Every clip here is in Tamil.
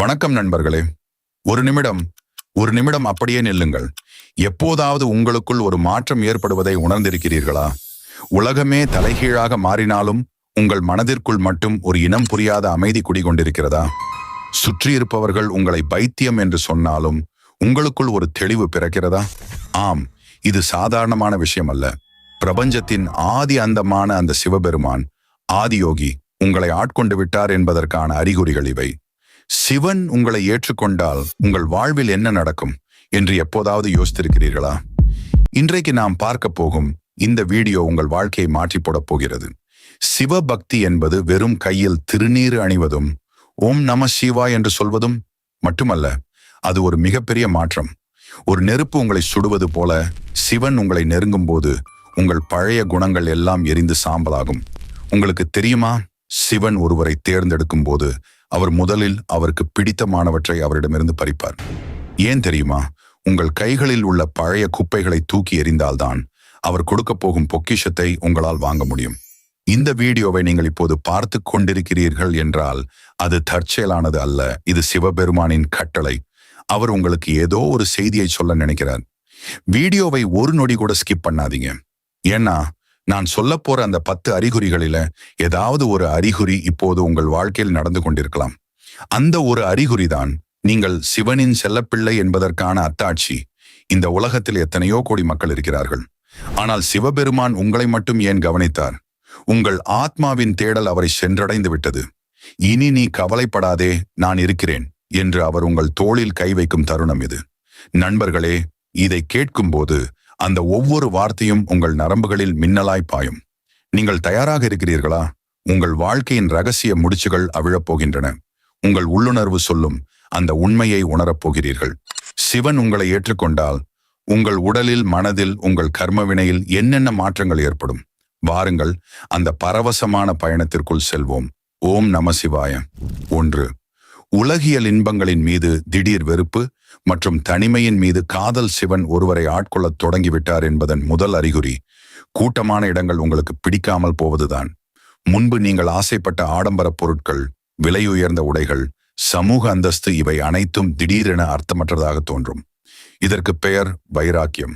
வணக்கம் நண்பர்களே. ஒரு நிமிடம் ஒரு நிமிடம் அப்படியே நில்லுங்கள். எப்போதாவது உங்களுக்குள் ஒரு மாற்றம் ஏற்படுவதை உணர்ந்திருக்கிறீர்களா? உலகமே தலைகீழாக மாறினாலும் உங்கள் மனதிற்குள் மட்டும் ஒரு இனம் புரியாத அமைதி குடிகொண்டிருக்கிறதா? சுற்றி இருப்பவர்கள் உங்களை பைத்தியம் என்று சொன்னாலும் உங்களுக்குள் ஒரு தெளிவு பிறக்கிறதா? ஆம் இது சாதாரணமான விஷயம் அல்ல பிரபஞ்சத்தின் ஆதி அந்தமான அந்த சிவபெருமான் ஆதியோகி உங்களை ஆட்கொண்டு விட்டார் என்பதற்கான அறிகுறிகள் இவை. சிவன் உங்களை ஏற்றுக்கொண்டால் உங்கள் வாழ்வில் என்ன நடக்கும் என்று எப்போதாவது யோசித்திருக்கிறீர்களா? இன்றைக்கு நாம் பார்க்க போகும் இந்த வீடியோ உங்கள் வாழ்க்கையை மாற்றி போடப் போகிறது. சிவபக்தி என்பது வெறும் கையில் திருநீர் அணிவதும் ஓம் நம சிவா என்று சொல்வதும் மட்டுமல்ல அது ஒரு மிகப்பெரிய மாற்றம். ஒரு நெருப்பு உங்களை சுடுவது போல சிவன் உங்களை நெருங்கும் போது உங்கள் பழைய குணங்கள் எல்லாம் எரிந்து சாம்பலாகும். உங்களுக்கு தெரியுமா? சிவன் ஒருவரை தேர்ந்தெடுக்கும் போது அவர் முதலில் அவருக்கு பிடித்தமானவற்றை அவரிடமிருந்து பறிப்பார். ஏன் தெரியுமா? உங்கள் கைகளில் உள்ள பழைய குப்பைகளை தூக்கி எறிந்தால்தான் அவர் கொடுக்க போகும் பொக்கிஷத்தை உங்களால் வாங்க முடியும். இந்த வீடியோவை நீங்கள் இப்போது பார்த்து கொண்டிருக்கிறீர்கள் என்றால் அது தற்செயலானது அல்ல. இது சிவபெருமானின் கட்டளை. அவர் உங்களுக்கு ஏதோ ஒரு செய்தியை சொல்ல நினைக்கிறார். வீடியோவை ஒரு நொடி கூட ஸ்கிப் பண்ணாதீங்க. ஏன்னா நான் சொல்ல போற அந்த பத்து அறிகுறிகளில ஏதாவது ஒரு அறிகுறி இப்போது உங்கள் வாழ்க்கையில் நடந்து கொண்டிருக்கலாம். அந்த ஒரு அறிகுறி தான் நீங்கள் சிவனின் செல்லப்பிள்ளை என்பதற்கான அத்தாட்சி. இந்த உலகத்தில் எத்தனையோ கோடி மக்கள் இருக்கிறார்கள். ஆனால் சிவபெருமான் உங்களை மட்டும் ஏன் கவனித்தார்? உங்கள் ஆத்மாவின் தேடல் அவரை சென்றடைந்து விட்டது. இனி நீ கவலைப்படாதே நான் இருக்கிறேன் என்று அவர் உங்கள் தோளில் கை வைக்கும் தருணம் இது. நண்பர்களே இதை கேட்கும்போது அந்த ஒவ்வொரு வார்த்தையும் உங்கள் நரம்புகளில் மின்னலாய் பாயும். நீங்கள் தயாராக இருக்கிறீர்களா? உங்கள் வாழ்க்கையின் ரகசிய முடிச்சுகள் அவிழப் போகின்றன. உங்கள் உள்ளுணர்வு சொல்லும் அந்த உண்மையை உணரப் போகிறீர்கள். சிவன் உங்களை ஏற்றுக்கொண்டால் உங்கள் உடலில் மனதில் உங்கள் கர்ம வினையில் என்னென்ன மாற்றங்கள் ஏற்படும்? வாருங்கள் அந்த பரவசமான பயணத்திற்குள் செல்வோம். ஓம் நம சிவாய. ஒன்று உலகியல் இன்பங்களின் மீது திடீர் வெறுப்பு மற்றும் தனிமையின் மீது காதல் சிவன் ஒருவரை ஆட்கொள்ளத் தொடங்கிவிட்டார் என்பதன் முதல் அறிகுறி கூட்டமான இடங்கள் உங்களுக்கு பிடிக்காமல் போவதுதான். முன்பு நீங்கள் ஆசைப்பட்ட ஆடம்பர பொருட்கள் விலை உயர்ந்த உடைகள் சமூக அந்தஸ்து இவை அனைத்தும் திடீரென அர்த்தமற்றதாக தோன்றும். இதற்கு பெயர் வைராக்கியம்.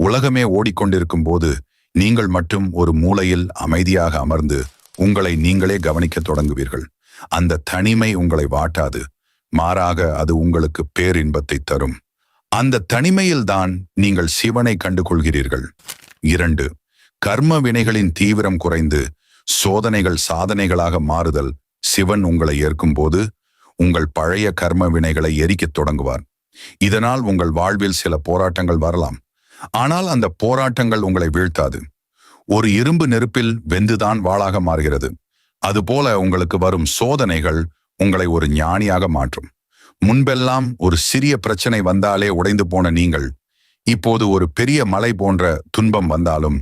உலகமே ஓடிக்கொண்டிருக்கும் போது நீங்கள் மட்டும் ஒரு மூலையில் அமைதியாக அமர்ந்து உங்களை நீங்களே கவனிக்க தொடங்குவீர்கள். அந்த தனிமை உங்களை வாட்டாது. மாறாக அது உங்களுக்கு பேரின்பத்தை தரும். அந்த தனிமையில்தான் நீங்கள் சிவனை கண்டு கொள்கிறீர்கள் இரண்டு கர்ம வினைகளின் தீவிரம் குறைந்து சோதனைகள் சாதனைகளாக மாறுதல் சிவன் உங்களை ஏற்கும்போது உங்கள் பழைய கர்ம வினைகளை எரிக்கத் தொடங்குவார். இதனால் உங்கள் வாழ்வில் சில போராட்டங்கள் வரலாம். ஆனால் அந்த போராட்டங்கள் உங்களை வீழ்த்தாது. ஒரு இரும்பு நெருப்பில் வெந்துதான் வாளாக மாறுகிறது. அதுபோல உங்களுக்கு வரும் சோதனைகள் உங்களை ஒரு ஞானியாக மாற்றும். முன்பெல்லாம் ஒரு சிறிய பிரச்சனை வந்தாலே உடைந்து போன நீங்கள் இப்போது ஒரு பெரிய மலை போன்ற துன்பம் வந்தாலும்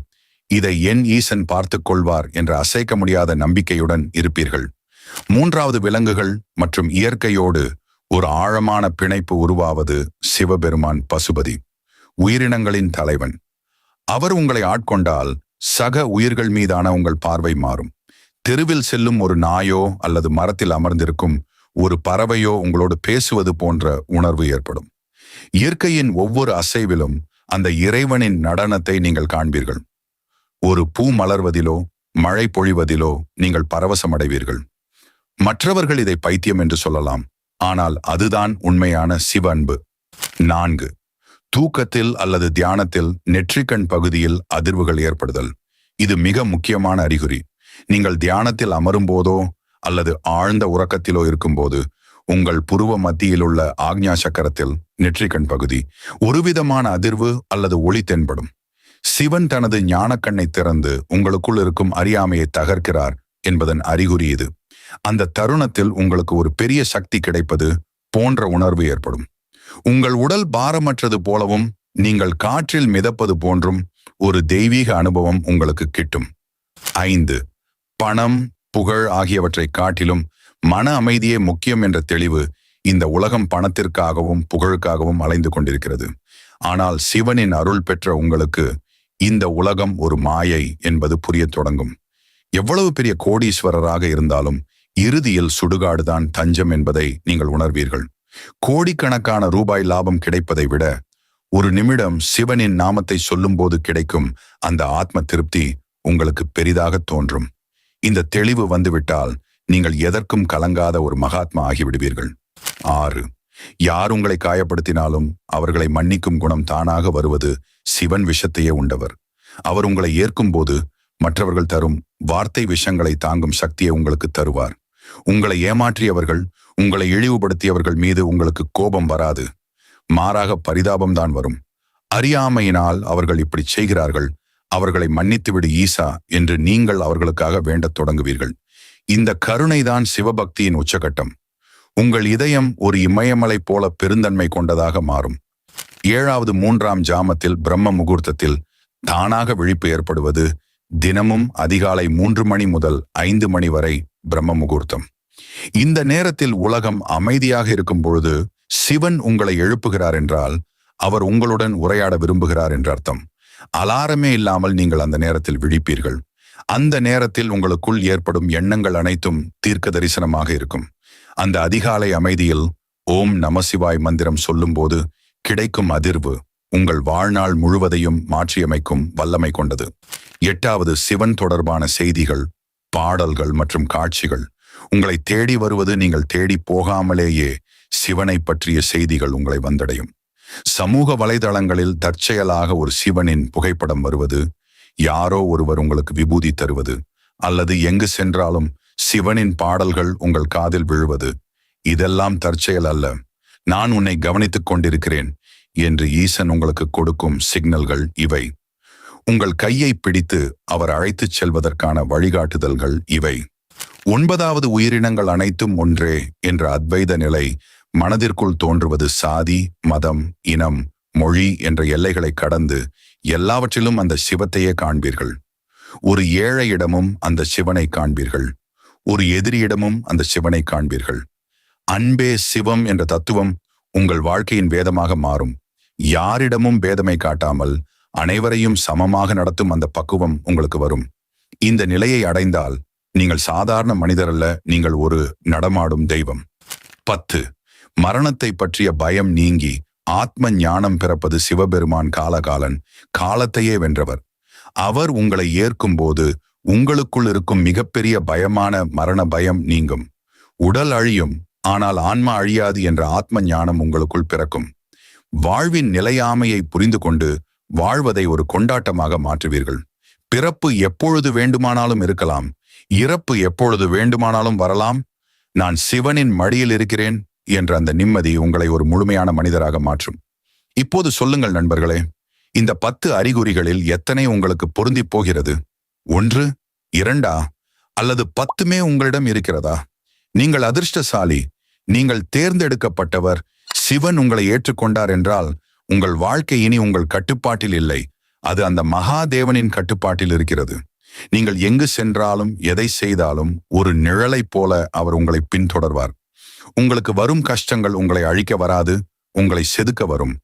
இதை என் ஈசன் பார்த்துக் கொள்வார் என்ற அசைக்க முடியாத நம்பிக்கையுடன் இருப்பீர்கள். மூன்றாவது விலங்குகள் மற்றும் இயற்கையோடு ஒரு ஆழமான பிணைப்பு உருவாவது சிவபெருமான் பசுபதி உயிரினங்களின் தலைவன். அவர் உங்களை ஆட்கொண்டால் சக உயிர்கள் மீதான உங்கள் பார்வை மாறும். தெருவில் செல்லும் ஒரு நாயோ அல்லது மரத்தில் அமர்ந்திருக்கும் ஒரு பறவையோ உங்களோடு பேசுவது போன்ற உணர்வு ஏற்படும். இயற்கையின் ஒவ்வொரு அசைவிலும் அந்த இறைவனின் நடனத்தை நீங்கள் காண்பீர்கள். ஒரு பூ மலர்வதிலோ மழை பொழிவதிலோ நீங்கள் பரவசமடைவீர்கள் மற்றவர்கள் இதை பைத்தியம் என்று சொல்லலாம். ஆனால் அதுதான் உண்மையான சிவ அன்பு. நான்கு. தூக்கத்தில் அல்லது தியானத்தில் நெற்றிக்கண் பகுதியில் அதிர்வுகள் ஏற்படுதல். இது மிக முக்கியமான அறிகுறி. நீங்கள் தியானத்தில் அமரும் போதோ அல்லது ஆழ்ந்த உறக்கத்திலோ இருக்கும்போது உங்கள் புருவ மத்தியில் உள்ள ஆக்ஞா சக்கரத்தில் நெற்றிக்கண் பகுதி ஒருவிதமான அதிர்வு அல்லது ஒளி தென்படும். சிவன் தனது ஞானக்கண்ணை திறந்து உங்களுக்குள் இருக்கும் அறியாமையை தகர்க்கிறார் என்பதன் அறிகுறி இது. அந்த தருணத்தில் உங்களுக்கு ஒரு பெரிய சக்தி கிடைப்பது போன்ற உணர்வு ஏற்படும். உங்கள் உடல் பாரமற்றது போலவும் நீங்கள் காற்றில் மிதப்பது போன்றும் ஒரு தெய்வீக அனுபவம் உங்களுக்கு கிட்டும். ஐந்து. பணம் புகழ் ஆகியவற்றை காட்டிலும் மன அமைதியே முக்கியம் என்ற தெளிவு இந்த உலகம் பணத்திற்காகவும் புகழுக்காகவும் அலைந்து கொண்டிருக்கிறது. ஆனால் சிவனின் அருள் பெற்ற உங்களுக்கு இந்த உலகம் ஒரு மாயை என்பது புரியத் தொடங்கும். எவ்வளவு பெரிய கோடீஸ்வரராக இருந்தாலும் இறுதியில் சுடுகாடுதான் தஞ்சம் என்பதை நீங்கள் உணர்வீர்கள். கோடிக்கணக்கான ரூபாய் லாபம் கிடைப்பதை விட ஒரு நிமிடம் சிவனின் நாமத்தை சொல்லும்போது கிடைக்கும் அந்த ஆத்ம திருப்தி உங்களுக்கு பெரிதாக தோன்றும். இந்த தெளிவு வந்துவிட்டால் நீங்கள் எதற்கும் கலங்காத ஒரு மகாத்மா ஆகிவிடுவீர்கள். ஆறு. யார் உங்களை காயப்படுத்தினாலும் அவர்களை மன்னிக்கும் குணம் தானாக வருவது சிவன் விஷத்தையே உண்டவர். அவர் உங்களை ஏற்கும்போது மற்றவர்கள் தரும் வார்த்தை விஷங்களை தாங்கும் சக்தியை உங்களுக்கு தருவார். உங்களை ஏமாற்றியவர்கள் உங்களை இழிவுபடுத்தியவர்கள் மீது உங்களுக்கு கோபம் வராது. மாறாக பரிதாபம்தான் வரும். அறியாமையினால் அவர்கள் இப்படி செய்கிறார்கள். அவர்களை மன்னித்துவிடு ஈசா என்று நீங்கள் அவர்களுக்காக வேண்டத் தொடங்குவீர்கள். இந்த கருணைதான் சிவபக்தியின் உச்சகட்டம். உங்கள் இதயம் ஒரு இமயமலை போல பெருந்தன்மை கொண்டதாக மாறும். ஏழாவது மூன்றாம் ஜாமத்தில் பிரம்ம முகூர்த்தத்தில் தானாக விழிப்பு ஏற்படுவது தினமும் அதிகாலை மூன்று மணி முதல் ஐந்து மணி வரை பிரம்ம முகூர்த்தம். இந்த நேரத்தில் உலகம் அமைதியாக இருக்கும் பொழுது சிவன் உங்களை எழுப்புகிறார் என்றால் அவர் உங்களுடன் உரையாட விரும்புகிறார் என்று அர்த்தம். அலாரமே இல்லாமல் நீங்கள் அந்த நேரத்தில் விழிப்பீர்கள். அந்த நேரத்தில் உங்களுக்குள் ஏற்படும் எண்ணங்கள் அனைத்தும் தீர்க்க தரிசனமாக இருக்கும். அந்த அதிகாலை அமைதியில் ஓம் நமசிவாய் மந்திரம் சொல்லும்போது கிடைக்கும் அதிர்வு உங்கள் வாழ்நாள் முழுவதையும் மாற்றியமைக்கும் வல்லமை கொண்டது. எட்டாவது சிவன் தொடர்பான செய்திகள் பாடல்கள் மற்றும் காட்சிகள். உங்களை தேடி வருவது நீங்கள் தேடி போகாமலேயே சிவனை பற்றிய செய்திகள் உங்களை வந்தடையும். சமூக வலைதளங்களில் தற்செயலாக ஒரு சிவனின் புகைப்படம் வருவது யாரோ ஒருவர் உங்களுக்கு விபூதி தருவது அல்லது எங்கு சென்றாலும் சிவனின் பாடல்கள் உங்கள் காதில் விழுவது இதெல்லாம் தற்செயல் அல்ல. நான் உன்னை கவனித்துக் கொண்டிருக்கிறேன் என்று ஈசன் உங்களுக்கு கொடுக்கும் சிக்னல்கள் இவை. உங்கள் கையை பிடித்து அவர் அழைத்துச் செல்வதற்கான வழிகாட்டுதல்கள் இவை. ஒன்பதாவது உயிரினங்கள் அனைத்தும் ஒன்றே என்ற அத்வைத நிலை மனதிற்குள் தோன்றுவது சாதி மதம் இனம் மொழி என்ற எல்லைகளை கடந்து எல்லாவற்றிலும் அந்த சிவத்தையே காண்பீர்கள். ஒரு ஏழையிடமும் அந்த சிவனை காண்பீர்கள். ஒரு எதிரியிடமும் அந்த சிவனை காண்பீர்கள். அன்பே சிவம் என்ற தத்துவம் உங்கள் வாழ்க்கையின் வேதமாக மாறும். யாரிடமும் பேதமை காட்டாமல் அனைவரையும் சமமாக நடத்தும் அந்த பக்குவம் உங்களுக்கு வரும். இந்த நிலையை அடைந்தால் நீங்கள் சாதாரண மனிதரல்ல நீங்கள் ஒரு நடமாடும் தெய்வம். பத்து. மரணத்தை பற்றிய பயம் நீங்கி ஆத்ம ஞானம் பிறப்பது சிவபெருமான் காலகாலன் காலத்தையே வென்றவர். அவர் உங்களை ஏற்கும்போது உங்களுக்குள் இருக்கும் மிகப்பெரிய பயமான மரண பயம் நீங்கும். உடல் அழியும் ஆனால் ஆன்மா அழியாது என்ற ஆத்ம ஞானம் உங்களுக்குள் பிறக்கும். வாழ்வின் நிலையாமையை புரிந்து கொண்டு வாழ்வதை ஒரு கொண்டாட்டமாக மாற்றுவீர்கள். பிறப்பு எப்பொழுது வேண்டுமானாலும் இருக்கலாம். இறப்பு எப்பொழுது வேண்டுமானாலும் வரலாம். நான் சிவனின் மடியில் இருக்கிறேன். என்ற அந்த நிம்மதி உங்களை ஒரு முழுமையான மனிதராக மாற்றும். இப்போது சொல்லுங்கள் நண்பர்களே இந்த பத்து அறிகுறிகளில் எத்தனை உங்களுக்கு பொருந்தி போகிறது? ஒன்று இரண்டா அல்லது பத்துமே உங்களிடம் இருக்கிறதா? நீங்கள் அதிர்ஷ்டசாலி நீங்கள் தேர்ந்தெடுக்கப்பட்டவர் சிவன் உங்களை ஏற்றுக்கொண்டார் என்றால் உங்கள் வாழ்க்கை இனி உங்கள் கட்டுப்பாட்டில் இல்லை. அது அந்த மகாதேவனின் கட்டுப்பாட்டில் இருக்கிறது. நீங்கள் எங்கு சென்றாலும் எதை செய்தாலும் ஒரு நிழலைப் போல அவர் உங்களை பின்தொடர்வார். உங்களுக்கு வரும் கஷ்டங்கள் உங்களை அழிக்க வராது உங்களை செதுக்க வரும்.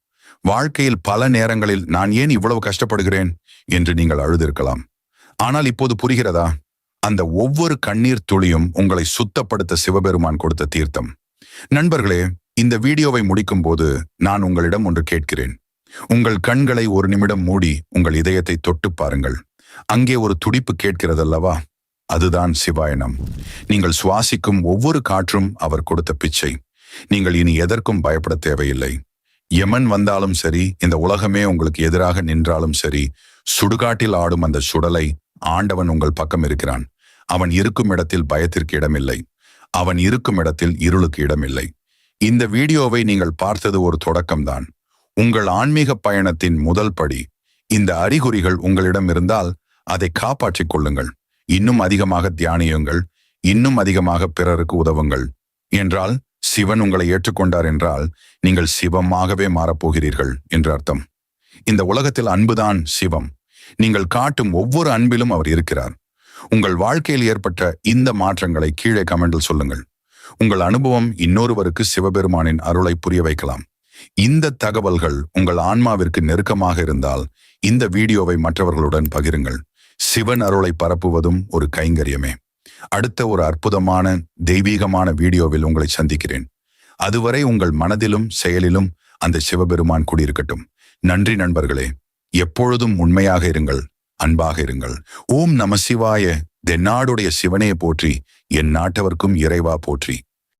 வாழ்க்கையில் பல நேரங்களில் நான் ஏன் இவ்வளவு கஷ்டப்படுகிறேன் என்று நீங்கள் அழுதிருக்கலாம். ஆனால் இப்போது புரிகிறதா? அந்த ஒவ்வொரு கண்ணீர் துளியும் உங்களை சுத்தப்படுத்த சிவபெருமான் கொடுத்த தீர்த்தம். நண்பர்களே இந்த வீடியோவை முடிக்கும் போது நான் உங்களிடம் ஒன்று கேட்கிறேன். உங்கள் கண்களை ஒரு நிமிடம் மூடி உங்கள் இதயத்தை தொட்டு பாருங்கள். அங்கே ஒரு துடிப்பு கேட்கிறதல்லவா? அதுதான் சிவாயனம். நீங்கள் சுவாசிக்கும் ஒவ்வொரு காற்றும் அவர் கொடுத்த பிச்சை. நீங்கள் இனி எதற்கும் பயப்பட தேவையில்லை. யமன் வந்தாலும் சரி இந்த உலகமே உங்களுக்கு எதிராக நின்றாலும் சரி சுடுகாட்டில் ஆடும் அந்த சுடலை ஆண்டவன் உங்கள் பக்கம் இருக்கிறான். அவன் இருக்கும் இடத்தில் பயத்திற்கு இடமில்லை. அவன் இருக்கும் இடத்தில் இருளுக்கு இடமில்லை. இந்த வீடியோவை நீங்கள் பார்த்தது ஒரு தொடக்கம்தான். உங்கள் ஆன்மீக பயணத்தின் முதல் படி. இந்த அறிகுறிகள் உங்களிடம் இருந்தால் அதை காப்பாற்றிக் கொள்ளுங்கள். இன்னும் அதிகமாக தியானியுங்கள் இன்னும் அதிகமாக பிறருக்கு உதவுங்கள். என்றால் சிவன் உங்களை ஏற்றுக்கொண்டார் என்றால் நீங்கள் சிவமாகவே மாறப்போகிறீர்கள் என்று அர்த்தம். இந்த உலகத்தில் அன்புதான் சிவம். நீங்கள் காட்டும் ஒவ்வொரு அன்பிலும் அவர் இருக்கிறார். உங்கள் வாழ்க்கையில் ஏற்பட்ட இந்த மாற்றங்களை கீழே கமெண்டில் சொல்லுங்கள். உங்கள் அனுபவம் இன்னொருவருக்கு சிவபெருமானின் அருளை புரிய வைக்கலாம். இந்த தகவல்கள் உங்கள் ஆன்மாவிற்கு நெருக்கமாக இருந்தால் இந்த வீடியோவை மற்றவர்களுடன் பகிருங்கள். சிவன் அருளை பரப்புவதும் ஒரு கைங்கரியமே. அடுத்த ஒரு அற்புதமான தெய்வீகமான வீடியோவில் உங்களை சந்திக்கிறேன். அதுவரை உங்கள் மனதிலும் செயலிலும் அந்த சிவபெருமான் குடியிருக்கட்டும். நன்றி நண்பர்களே. எப்பொழுதும் உண்மையாக இருங்கள் அன்பாக இருங்கள். ஓம் நமசிவாய தென்னாடுடைய சிவனையை போற்றி என் நாட்டவர்க்கும் இறைவா போற்றி.